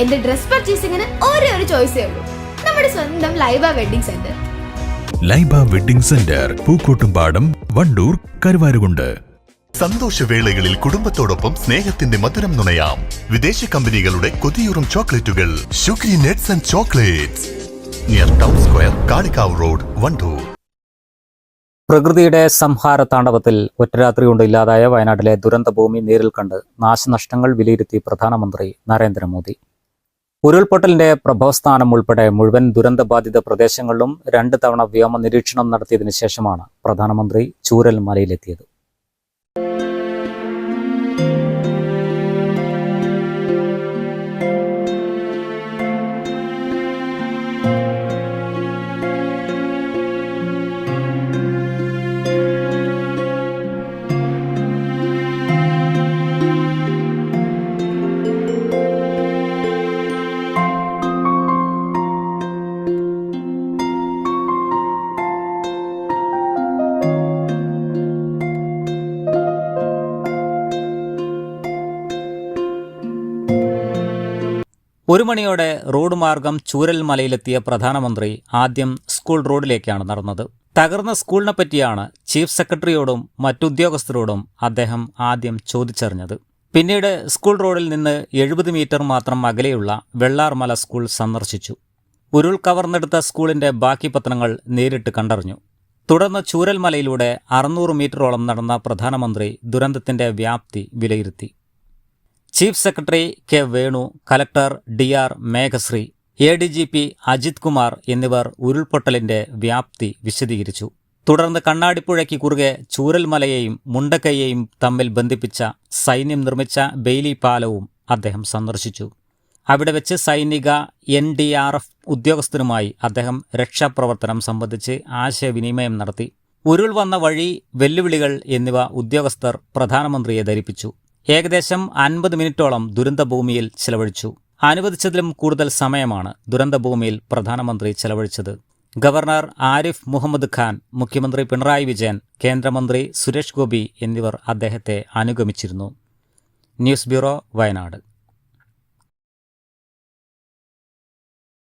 എന്റെ ഡ്രസ് പർച്ചേസിംഗിന് ഒരേ ഒരു ചോയ്സേ ഉള്ളൂ. നമ്മുടെ സ്വന്തം Laiba wedding centre Laiba wedding centre Pookkottumpadam Wandoor Karuvarakundu. സന്തോഷവേളകളിൽ കുടുംബത്തോടൊപ്പം സ്നേഹത്തിന്റെ മധുരം നുണയാം. വിദേശ കമ്പനികളുടെ കൊതിയൂറും ചോക്ലേറ്റുകൾ. Sugary nuts and chocolates near town square Kalikavu road Wandoor. പ്രകൃതിയുടെ സംഹാര താണ്ഡവത്തിൽ ഒറ്റരാത്രി കൊണ്ട് ഇല്ലാതായ വയനാട്ടിലെ ദുരന്തഭൂമി നേരിൽ കണ്ട് നാശനഷ്ടങ്ങൾ വിലയിരുത്തി പ്രധാനമന്ത്രി നരേന്ദ്രമോദി. ഉരുൾപൊട്ടലിന്റെ പ്രഭവസ്ഥാനം ഉൾപ്പെടെ മുഴുവൻ ദുരന്തബാധിത പ്രദേശങ്ങളിലും രണ്ട് തവണ വ്യോമ നിരീക്ഷണം നടത്തിയതിനു ശേഷമാണ് പ്രധാനമന്ത്രി ചൂരൽ മലയിലെത്തിയത് ഒരു മണിയോടെ റോഡ് മാർഗം ചൂരൽ മലയിലെത്തിയ പ്രധാനമന്ത്രി ആദ്യം സ്കൂൾ റോഡിലേക്കാണ് നടന്നത്. തകർന്ന സ്കൂളിനെ പറ്റിയാണ് ചീഫ് സെക്രട്ടറിയോടും മറ്റുദ്യോഗസ്ഥരോടും അദ്ദേഹം ആദ്യം ചോദിച്ചറിഞ്ഞത്. പിന്നീട് സ്കൂൾ റോഡിൽ നിന്ന് എഴുപത് മീറ്റർ മാത്രം അകലെയുള്ള വെള്ളാർമല സ്കൂൾ സന്ദർശിച്ചു. ഉരുൾ കവർന്നെടുത്ത സ്കൂളിന്റെ ബാക്കി പത്രങ്ങൾ നേരിട്ട് കണ്ടറിഞ്ഞു. തുടർന്ന് ചൂരൽമലയിലൂടെ അറുന്നൂറ് മീറ്ററോളം നടന്ന പ്രധാനമന്ത്രി ദുരന്തത്തിന്റെ വ്യാപ്തി വിലയിരുത്തി. Chief secretary K Venu collector D R Meghashree A D G P Ajith Kumar എന്നിവർ ഉരുൾപൊട്ടലിന്റെ വ്യാപ്തി വിശദീകരിച്ചു. തുടർന്ന് കണ്ണാടിപ്പുഴയ്ക്ക് കുറുകെ ചൂരൽമലയെയും മുണ്ടക്കയെയും തമ്മിൽ ബന്ധിപ്പിച്ച സൈന്യം നിർമ്മിച്ച ബെയ്ലി പാലവും അദ്ദേഹം സന്ദർശിച്ചു. അവിടെ വെച്ച് സൈനിക എൻ ഡി ആർ എഫ് ഉദ്യോഗസ്ഥരുമായി അദ്ദേഹം രക്ഷാപ്രവർത്തനം സംബന്ധിച്ച് ആശയവിനിമയം നടത്തി. ഉരുൾ വന്ന വഴി വെല്ലുവിളികൾ എന്നിവ ഉദ്യോഗസ്ഥർ പ്രധാനമന്ത്രിയെ ധരിപ്പിച്ചു. ഏകദേശം അൻപത് മിനിറ്റോളം ദുരന്തഭൂമിയിൽ ചെലവഴിച്ചു. അനുവദിച്ചതിലും കൂടുതൽ സമയമാണ് ദുരന്തഭൂമിയിൽ പ്രധാനമന്ത്രി ചെലവഴിച്ചത്. ഗവർണർ ആരിഫ് മുഹമ്മദ് ഖാൻ മുഖ്യമന്ത്രി പിണറായി വിജയൻ കേന്ദ്രമന്ത്രി സുരേഷ് ഗോപി എന്നിവർ അദ്ദേഹത്തെ അനുഗമിച്ചിരുന്നു. News bureau Wayanad.